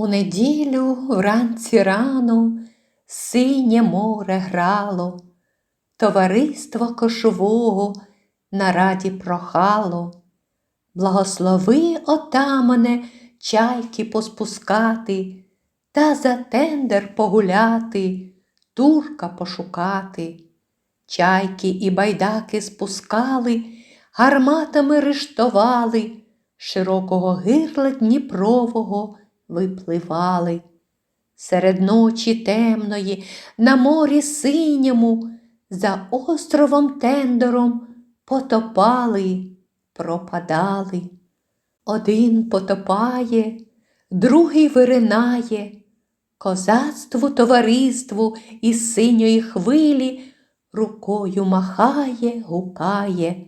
У неділю вранці рано синє море грало, товариство кошового на раді прохало. Благослови, отамане, чайки поспускати, та за тендер погуляти, турка пошукати. Чайки і байдаки спускали, гарматами рештовали, широкого гирла Дніпрового випливали. Серед ночі темної, на морі синьому, за островом тендером потопали, пропадали. Один потопає, другий виринає, козацтву товариству із синьої хвилі рукою махає, гукає.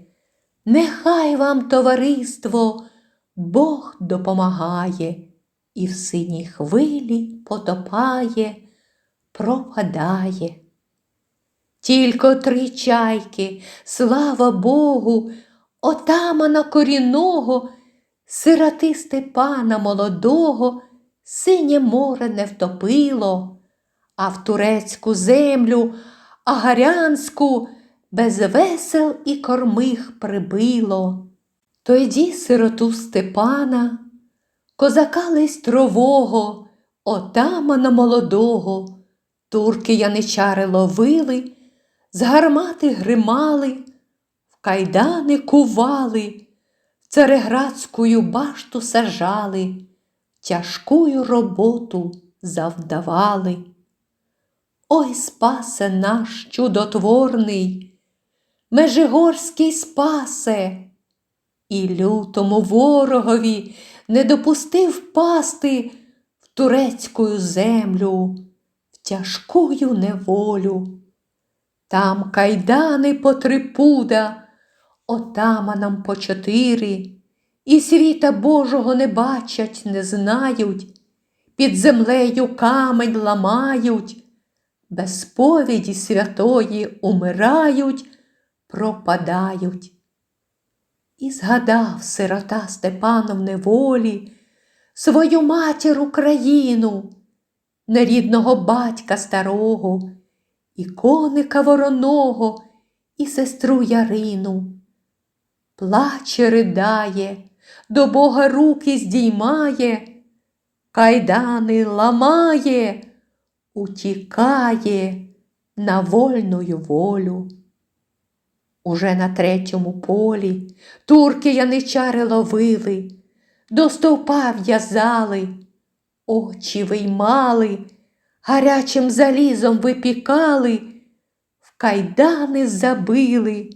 Нехай вам, товариство, Бог допомагає і в синій хвилі потопає, пропадає. Тільки три чайки, слава Богу, отамана корінного, сироти Степана молодого, синє море не втопило, а в турецьку землю, агарянську, без весел і кормих прибило. Тоді сироту Степана, козака листрового, отамана молодого, турки яничари ловили, з гармати гримали, в кайдани кували, в цареградську башту сажали, тяжкую роботу завдавали. Ой, спасе наш чудотворний, Межигорський спасе, і лютому ворогові не допустив пасти в турецьку землю, в тяжкую неволю. Там кайдани по три пуда, отаманам по чотири, і світа Божого не бачать, не знають, під землею камень ламають, без сповіді святої умирають, пропадають. І згадав сирота Степанов неволі свою матір Україну, нерідного батька старого, і коника вороного, і сестру Ярину. Плаче, ридає, до Бога руки здіймає, кайдани ламає, утікає на вольную волю. Уже на третьому полі турки яничари ловили, до стовпа в'язали, очі виймали, гарячим залізом випікали, в кайдани забили,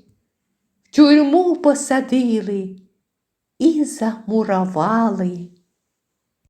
в тюрму посадили і замуровали.